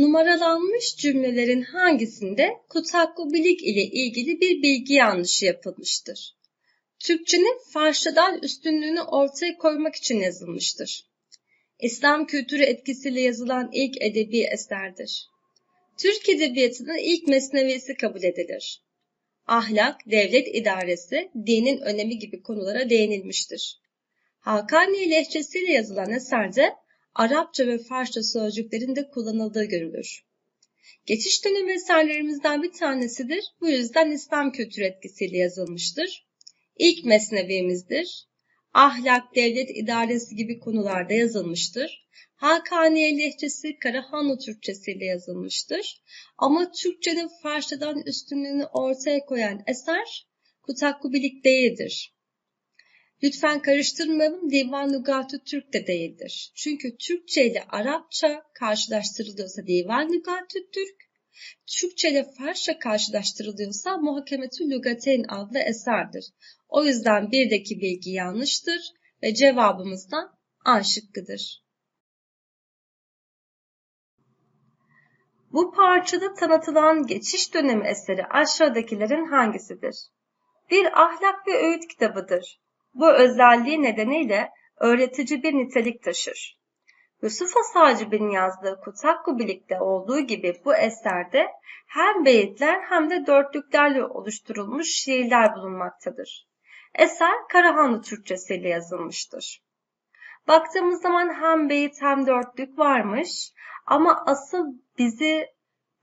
Numaralanmış cümlelerin hangisinde kutakkubilik ile ilgili bir bilgi yanlışı yapılmıştır? Türkçenin Farsçadan üstünlüğünü ortaya koymak için yazılmıştır. İslam kültürü etkisiyle yazılan ilk edebi eserdir. Türk edebiyatının ilk mesnevisi kabul edilir. Ahlak, devlet idaresi, dinin önemi gibi konulara değinilmiştir. Hakani lehçesiyle yazılan eserde Arapça ve Farsça sözcüklerin de kullanıldığı görülür. Geçiş dönemi eserlerimizden bir tanesidir. Bu yüzden İslam kültür etkisiyle yazılmıştır. İlk mesnevimizdir. Ahlak, devlet idaresi gibi konularda yazılmıştır. Hakaniye lehçesi Karahanlı Türkçesi ile yazılmıştır. Ama Türkçenin Farsçadan üstünlüğünü ortaya koyan eser Kutakkubilik değildir. Lütfen karıştırmayalım Divan Lügatü Türk de değildir. Çünkü Türkçe ile Arapça karşılaştırılıyorsa Divan Lügatü Türk, Türkçe ile Farsça karşılaştırılıyorsa Muhakemetü Lügateyn adlı eserdir. O yüzden birdeki bilgi yanlıştır ve cevabımız da A şıkkıdır. Bu parçada tanıtılan geçiş dönemi eseri aşağıdakilerin hangisidir? Bir ahlak ve öğüt kitabıdır. Bu özelliği nedeniyle öğretici bir nitelik taşır. Yusuf Asacib'in yazdığı Kutakku Bilik'te olduğu gibi bu eserde hem beyitler hem de dörtlüklerle oluşturulmuş şiirler bulunmaktadır. Eser Karahanlı Türkçesiyle yazılmıştır. Baktığımız zaman hem beyit hem dörtlük varmış ama asıl bizi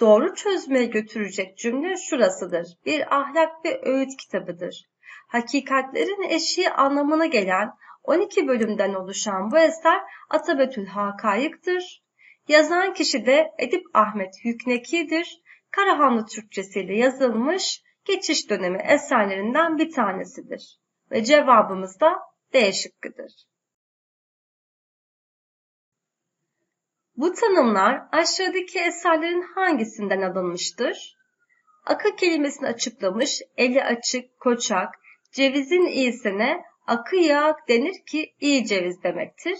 doğru çözmeye götürecek cümle şurasıdır. Bir ahlak ve öğüt kitabıdır hakikatlerin eşiği anlamına gelen 12 bölümden oluşan bu eser Atabetül Hakayık'tır. Yazan kişi de Edip Ahmet Hükneki'dir. Karahanlı Türkçesiyle yazılmış geçiş dönemi eserlerinden bir tanesidir. Ve cevabımız da D şıkkıdır. Bu tanımlar aşağıdaki eserlerin hangisinden alınmıştır? Akı kelimesini açıklamış, eli açık, koçak, Cevizin iyisine akı yağ denir ki iyi ceviz demektir.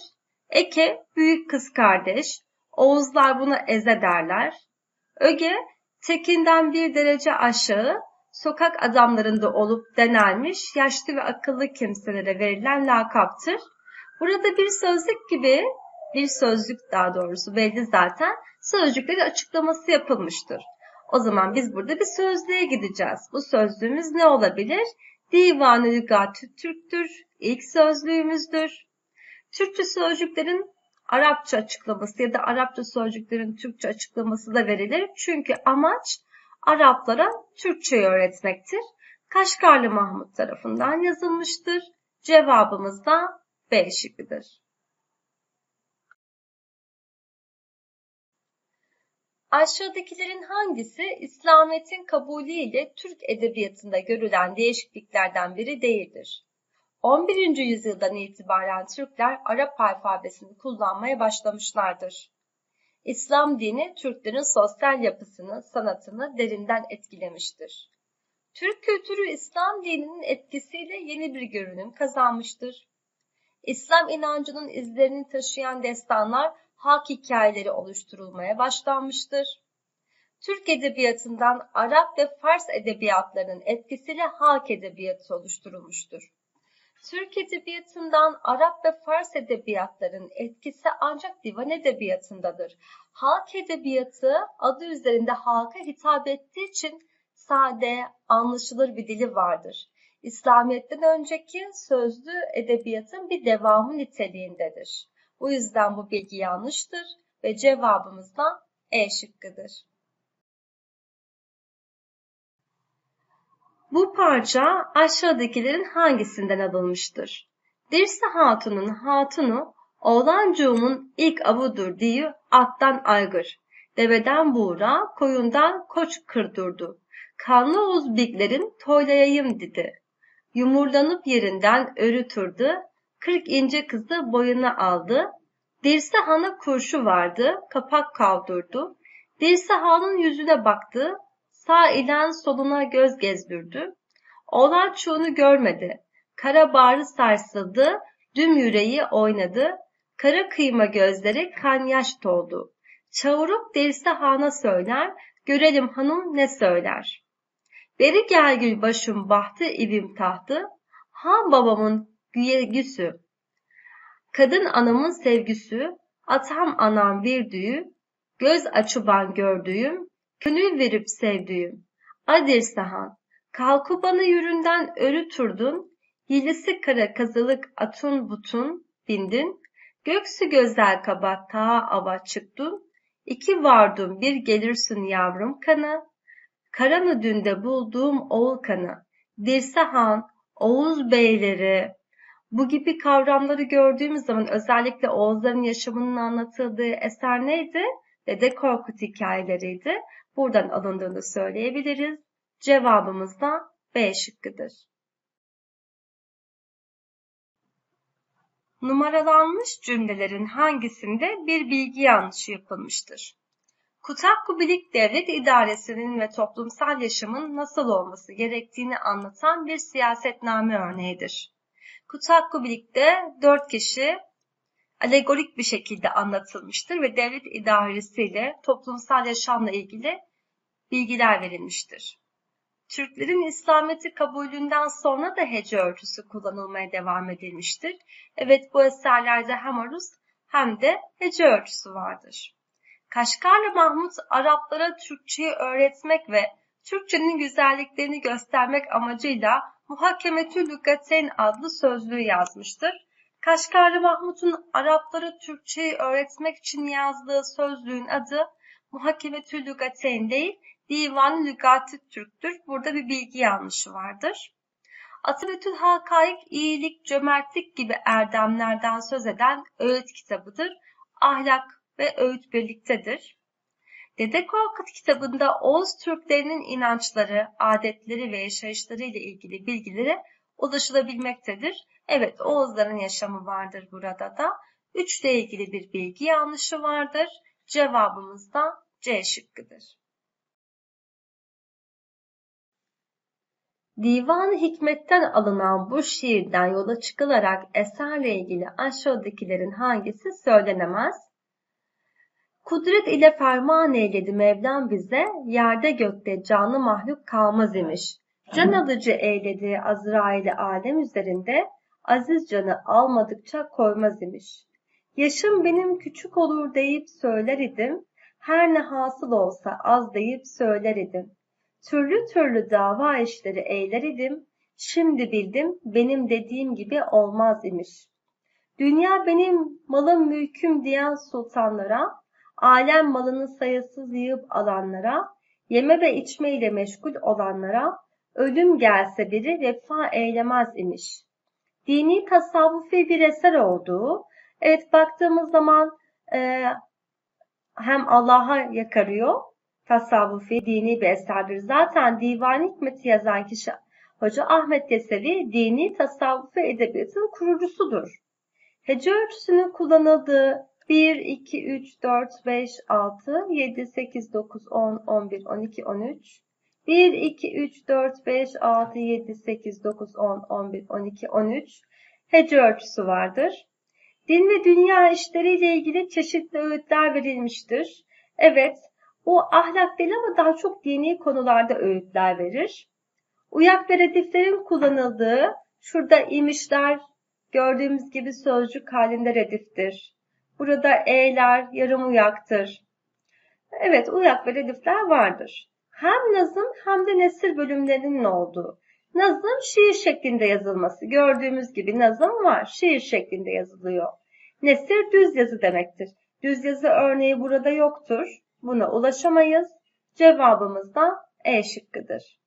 Eke büyük kız kardeş, Oğuzlar buna eze derler. Öge tekinden bir derece aşağı sokak adamlarında olup denelmiş yaşlı ve akıllı kimselere verilen lakaptır. Burada bir sözlük gibi bir sözlük daha doğrusu belli zaten sözcükleri açıklaması yapılmıştır. O zaman biz burada bir sözlüğe gideceğiz. Bu sözlüğümüz ne olabilir? Divan-ı Lügatü Türk'tür, ilk sözlüğümüzdür. Türkçe sözcüklerin Arapça açıklaması ya da Arapça sözcüklerin Türkçe açıklaması da verilir. Çünkü amaç Araplara Türkçeyi öğretmektir. Kaşgarlı Mahmut tarafından yazılmıştır. Cevabımız da B şıkkıdır. Aşağıdakilerin hangisi İslamiyet'in kabulü ile Türk edebiyatında görülen değişikliklerden biri değildir? 11. yüzyıldan itibaren Türkler Arap alfabesini kullanmaya başlamışlardır. İslam dini Türklerin sosyal yapısını, sanatını derinden etkilemiştir. Türk kültürü İslam dininin etkisiyle yeni bir görünüm kazanmıştır. İslam inancının izlerini taşıyan destanlar halk hikayeleri oluşturulmaya başlanmıştır. Türk edebiyatından Arap ve Fars edebiyatlarının etkisiyle halk edebiyatı oluşturulmuştur. Türk edebiyatından Arap ve Fars edebiyatlarının etkisi ancak divan edebiyatındadır. Halk edebiyatı adı üzerinde halka hitap ettiği için sade, anlaşılır bir dili vardır. İslamiyet'ten önceki sözlü edebiyatın bir devamı niteliğindedir. Bu yüzden bu bilgi yanlıştır ve cevabımız da E şıkkıdır. Bu parça aşağıdakilerin hangisinden alınmıştır? Dirse Hatun'un hatunu oğlancuğumun ilk avudur diye attan aygır. Deveden buğra, koyundan koç kırdurdu. Kanlı Oğuz biglerin toylayayım dedi. Yumurlanıp yerinden örütürdü, Kırk ince kızı boyuna aldı. Dirse Han'a kurşu vardı, kapak kaldırdı. Dirse Han'ın yüzüne baktı, sağ ilen soluna göz gezdirdi. Oğlan çoğunu görmedi. Kara bağrı sarsıldı, düm yüreği oynadı. Kara kıyma gözleri kan yaş doldu. Çavurup derisi hana söyler, görelim hanım ne söyler. Beri gel gül başım bahtı ivim tahtı, han babamın güyegüsü. Kadın anamın sevgisi, atam anam bir düğü, göz açıban gördüğüm, gönül verip sevdiğim. Adir sahan, kalkı bana yüründen örü turdun, hilesi kara kazılık atun butun, bindin, göksü gözler kabak tağa ava çıktın, iki vardım bir gelirsin yavrum kanı, karanı dünde bulduğum oğul kanı, Dirsehan, Oğuz beyleri, bu gibi kavramları gördüğümüz zaman özellikle Oğuzların yaşamının anlatıldığı eser neydi? Dede Korkut hikayeleriydi. Buradan alındığını söyleyebiliriz. Cevabımız da B şıkkıdır. Numaralanmış cümlelerin hangisinde bir bilgi yanlışı yapılmıştır? Kutak-Kubilik devlet idaresinin ve toplumsal yaşamın nasıl olması gerektiğini anlatan bir siyasetname örneğidir. Kutak-Kubilik'te dört kişi alegorik bir şekilde anlatılmıştır ve devlet idaresiyle toplumsal yaşamla ilgili bilgiler verilmiştir. Türklerin İslamiyet'i kabulünden sonra da hece örtüsü kullanılmaya devam edilmiştir. Evet bu eserlerde hem aruz hem de hece örtüsü vardır. Kaşgarlı Mahmut Araplara Türkçeyi öğretmek ve Türkçenin güzelliklerini göstermek amacıyla Muhakemetü Lugateyn adlı sözlüğü yazmıştır. Kaşgarlı Mahmut'un Araplara Türkçeyi öğretmek için yazdığı sözlüğün adı Muhakemetü Lugateyn değil, Divan Lügatü Türk'tür. Burada bir bilgi yanlışı vardır. Atabetül Hakaik, iyilik, cömertlik gibi erdemlerden söz eden öğüt kitabıdır. Ahlak ve öğüt birliktedir. Dede Korkut kitabında Oğuz Türklerinin inançları, adetleri ve yaşayışları ile ilgili bilgileri ulaşılabilmektedir. Evet Oğuzların yaşamı vardır burada da. 3 ile ilgili bir bilgi yanlışı vardır. Cevabımız da C şıkkıdır. Divan-ı Hikmet'ten alınan bu şiirden yola çıkılarak eserle ilgili aşağıdakilerin hangisi söylenemez? Kudret ile ferman eyledi Mevlam bize, yerde gökte canlı mahluk kalmaz imiş. Can alıcı eyledi Azrail'i alem üzerinde, aziz canı almadıkça koymaz imiş. Yaşım benim küçük olur deyip söyler idim, her ne hasıl olsa az deyip söyler idim. Türlü türlü dava işleri eyler idim, şimdi bildim benim dediğim gibi olmaz imiş. Dünya benim malım mülküm diyen sultanlara, alem malını sayısız yığıp alanlara, yeme ve içme ile meşgul olanlara, ölüm gelse biri vefa eylemez imiş. Dini tasavvufi bir eser olduğu, evet baktığımız zaman e, hem Allah'a yakarıyor, tasavvufi dini bir eserdir. Zaten Divan Hikmet'i yazan kişi Hoca Ahmet Yesevi dini tasavvufi edebiyatın kurucusudur. Hece ölçüsünün kullanıldığı 1, 2, 3, 4, 5, 6, 7, 8, 9, 10, 11, 12, 13. 1, 2, 3, 4, 5, 6, 7, 8, 9, 10, 11, 12, 13 hece ölçüsü vardır. Din ve dünya işleriyle ilgili çeşitli öğütler verilmiştir. Evet, o ahlak değil ama daha çok dini konularda öğütler verir. Uyak ve rediflerin kullanıldığı, şurada imişler gördüğümüz gibi sözcük halinde rediftir. Burada e'ler yarım uyaktır. Evet uyak ve redifler vardır. Hem nazım hem de nesir bölümlerinin olduğu. Nazım şiir şeklinde yazılması. Gördüğümüz gibi nazım var. Şiir şeklinde yazılıyor. Nesir düz yazı demektir. Düz yazı örneği burada yoktur. Buna ulaşamayız. Cevabımız da E şıkkıdır.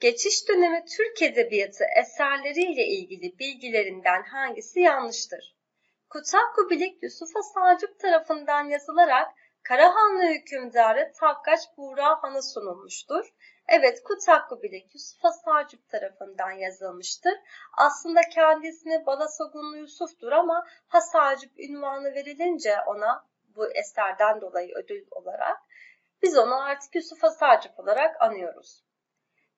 Geçiş dönemi Türk Edebiyatı eserleriyle ilgili bilgilerinden hangisi yanlıştır? Kutak Kubilik Yusuf Asacık tarafından yazılarak Karahanlı hükümdarı Takkaç Buğra Han'a sunulmuştur. Evet Kutak Kubilik Yusuf Asacık tarafından yazılmıştır. Aslında kendisine Balasagunlu Yusuf'tur ama Hasacık ünvanı verilince ona bu eserden dolayı ödül olarak biz onu artık Yusuf Asacık olarak anıyoruz.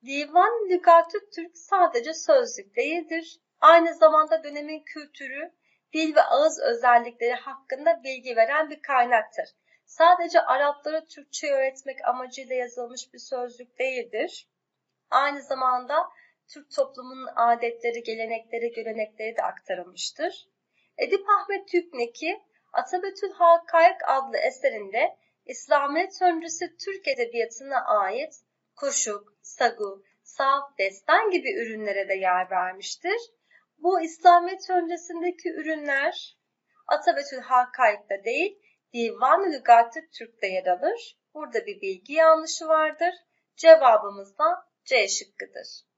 Divan Lügatü Türk sadece sözlük değildir. Aynı zamanda dönemin kültürü, dil ve ağız özellikleri hakkında bilgi veren bir kaynaktır. Sadece Araplara Türkçe öğretmek amacıyla yazılmış bir sözlük değildir. Aynı zamanda Türk toplumunun adetleri, gelenekleri, görenekleri de aktarılmıştır. Edip Ahmet Tükneki, Atabetül Hakayık adlı eserinde İslamiyet öncesi Türk edebiyatına ait koşuk, sagu, sav, destan gibi ürünlere de yer vermiştir. Bu İslamiyet öncesindeki ürünler Atabetül Hakayık'ta değil, Divan-ı Lügat-ı Türk'te yer alır. Burada bir bilgi yanlışı vardır. Cevabımız da C şıkkıdır.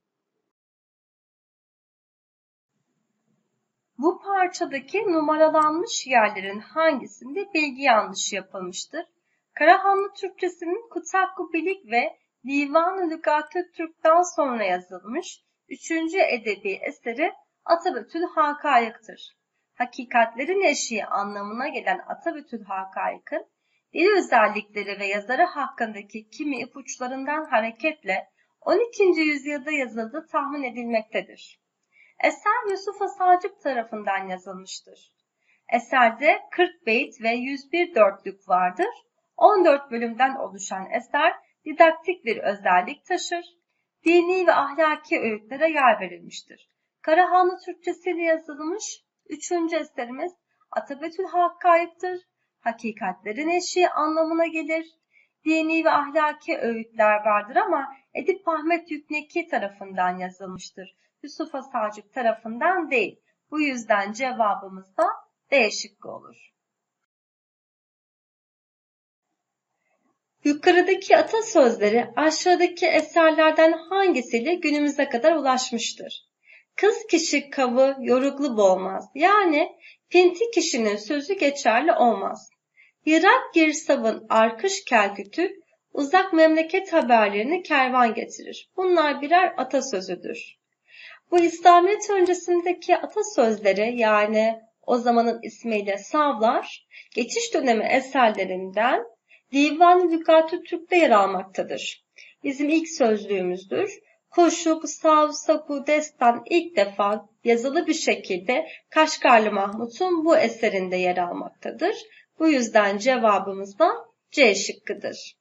Bu parçadaki numaralanmış yerlerin hangisinde bilgi yanlışı yapılmıştır? Karahanlı Türkçesinin Kutakku Bilik ve Divan-ı Lügat-ı Türk'ten sonra yazılmış üçüncü edebi eseri Atabetül Hakayık'tır. Hakikatlerin eşiği anlamına gelen Atabetül Hakayık'ın dil özellikleri ve yazarı hakkındaki kimi ipuçlarından hareketle 12. yüzyılda yazıldığı tahmin edilmektedir. Eser Yusuf Asacık tarafından yazılmıştır. Eserde 40 beyt ve 101 dörtlük vardır. 14 bölümden oluşan eser didaktik bir özellik taşır. Dini ve ahlaki öğütlere yer verilmiştir. Karahanlı Türkçesiyle yazılmış üçüncü eserimiz Atabetül Hakkayıp'tır. Hakikatlerin eşiği anlamına gelir. Dini ve ahlaki öğütler vardır ama Edip Ahmet Yükneki tarafından yazılmıştır. Yusuf Asacık tarafından değil. Bu yüzden cevabımız da D şıkkı olur. Yukarıdaki atasözleri aşağıdaki eserlerden hangisiyle günümüze kadar ulaşmıştır? Kız kişi kavı yoruklu boğmaz. Yani pinti kişinin sözü geçerli olmaz. Yırak girsavın arkış kelkütü uzak memleket haberlerini kervan getirir. Bunlar birer atasözüdür. Bu İslamiyet öncesindeki atasözleri yani o zamanın ismiyle savlar, geçiş dönemi eserlerinden Divan-ı Lügatü Türk'te yer almaktadır. Bizim ilk sözlüğümüzdür. Koşuk, sav, saku, destan ilk defa yazılı bir şekilde Kaşgarlı Mahmut'un bu eserinde yer almaktadır. Bu yüzden cevabımız da C şıkkıdır.